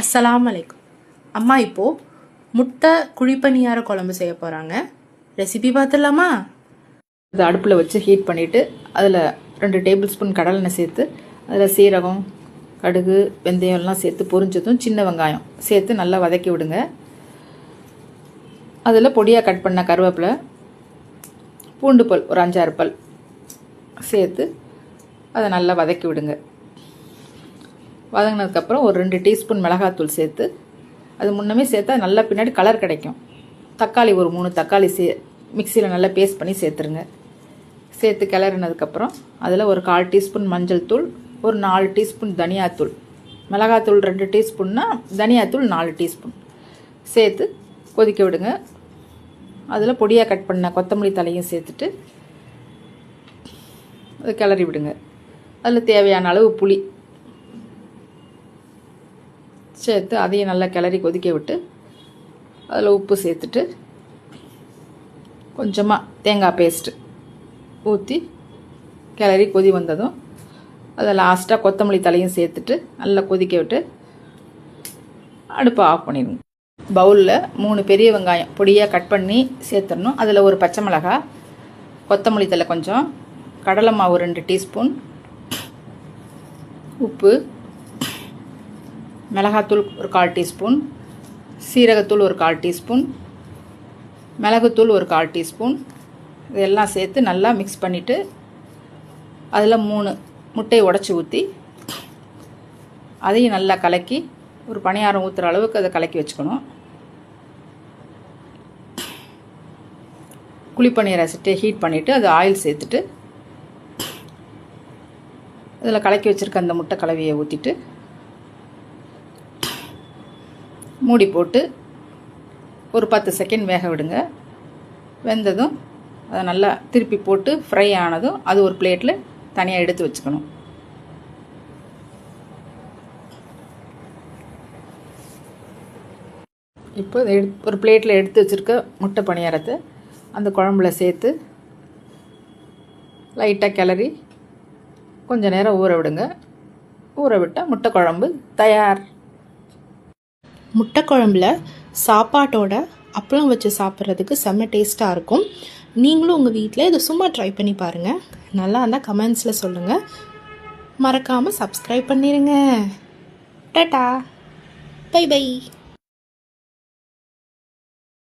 அஸ்லாம் அலைக்கும் அம்மா இப்போது முட்டை குழிப்பணியார குழம்பு செய்ய போகிறாங்க ரெசிபி பார்த்துடலாமா? அதை அடுப்பில் வச்சு ஹீட் பண்ணிவிட்டு அதில் ரெண்டு டேபிள் ஸ்பூன் கடலெண்ணெய் சேர்த்து அதில் சீரகம் கடுகு வெந்தயம் எல்லாம் சேர்த்து பொரிஞ்சதும் சின்ன வெங்காயம் சேர்த்து நல்லா வதக்கி விடுங்க. அதில் பொடியாக கட் பண்ண கருவேப்பிலை பூண்டு பல் ஒரு அஞ்சாறு பல் சேர்த்து அதை நல்லா வதக்கி விடுங்க. வதங்கினதுக்கப்புறம் ஒரு ரெண்டு டீஸ்பூன் மிளகாத்தூள் சேர்த்து அது முன்னமே சேர்த்தா நல்லா பின்னாடி கலர் கிடைக்கும். தக்காளி ஒரு மூணு தக்காளி சே மிக்சியில் நல்லா பேஸ்ட் பண்ணி சேர்த்துருங்க. சேர்த்து கிளறினதுக்கப்புறம் அதில் ஒரு கால் டீஸ்பூன் மஞ்சள் தூள் ஒரு நாலு டீஸ்பூன் தனியாத்தூள். மிளகாத்தூள் ரெண்டு டீஸ்பூன்னா தனியாத்தூள் நாலு டீஸ்பூன். சேர்த்து கொதிக்க விடுங்க. அதில் பொடியாக கட் பண்ண கொத்தமல்லி தலையும் சேர்த்துட்டு அதை கிளறி விடுங்க. அதில் தேவையான அளவு புளி. சேர்த்து அதையும் நல்லா கிளறி கொதிக்க விட்டு அதில் உப்பு சேர்த்துட்டு கொஞ்சமாக தேங்காய் பேஸ்ட்டு ஊற்றி கிளறி கொதி வந்ததும் அதை லாஸ்ட்டாக கொத்தமல்லி தலையும் சேர்த்துட்டு நல்லா கொதிக்க விட்டு அடுப்பை ஆஃப் பண்ணிடுங்க. பவுலில் மூணு பெரிய வெங்காயம் பொடியாக கட் பண்ணி சேர்த்துடணும். அதில் ஒரு பச்சை மிளகாய் கொத்தமல்லி தலை கொஞ்சம் கடலை மாவு ரெண்டு டீஸ்பூன் உப்பு மிளகாத்தூள் ஒரு கால் டீஸ்பூன் சீரகத்தூள் ஒரு கால் டீஸ்பூன் மிளகுத்தூள் ஒரு கால் டீஸ்பூன். இதெல்லாம் சேர்த்து நல்லா மிக்ஸ் பண்ணிவிட்டு அதில் மூணு முட்டையை உடச்சி ஊற்றி அதையும் நல்லா கலக்கி ஒரு பணியாரம் ஊற்றுற அளவுக்கு அதை கலக்கி வச்சுக்கணும். குழிப்பணியார சட்டியை ஹீட் பண்ணிவிட்டு அது ஆயில் சேர்த்துட்டு இதில் கலக்கி வச்சுருக்க அந்த முட்டை கலவையை ஊற்றிட்டு மூடி போட்டு ஒரு பத்து செகண்ட் வேக விடுங்க. வெந்ததும் அதை நல்லா திருப்பி போட்டு ஃப்ரை ஆனதும் அது ஒரு பிளேட்டில் தனியாக எடுத்து வச்சுக்கணும். இப்போ எடு ஒரு பிளேட்டில் எடுத்து வச்சுருக்க முட்டை பணியாரத்தை அந்த குழம்புல சேர்த்து லைட்டாக கிளறி கொஞ்சம் நேரம் ஊற விடுங்க. ஊற விட்டால் முட்டை குழம்பு தயார். முட்டை குழம்புல சாப்பாட்டோட அப்பளம் வச்சு சாப்பிட்றதுக்கு செம்ம டேஸ்ட்டாக இருக்கும். நீங்களும் உங்கள் வீட்டில் இதை சும்மா ட்ரை பண்ணி பாருங்கள் நல்லா இருந்தால் கமெண்ட்ஸில் சொல்லுங்கள் மறக்காமல் சப்ஸ்கிரைப் பண்ணிடுங்க டட்டா. By by.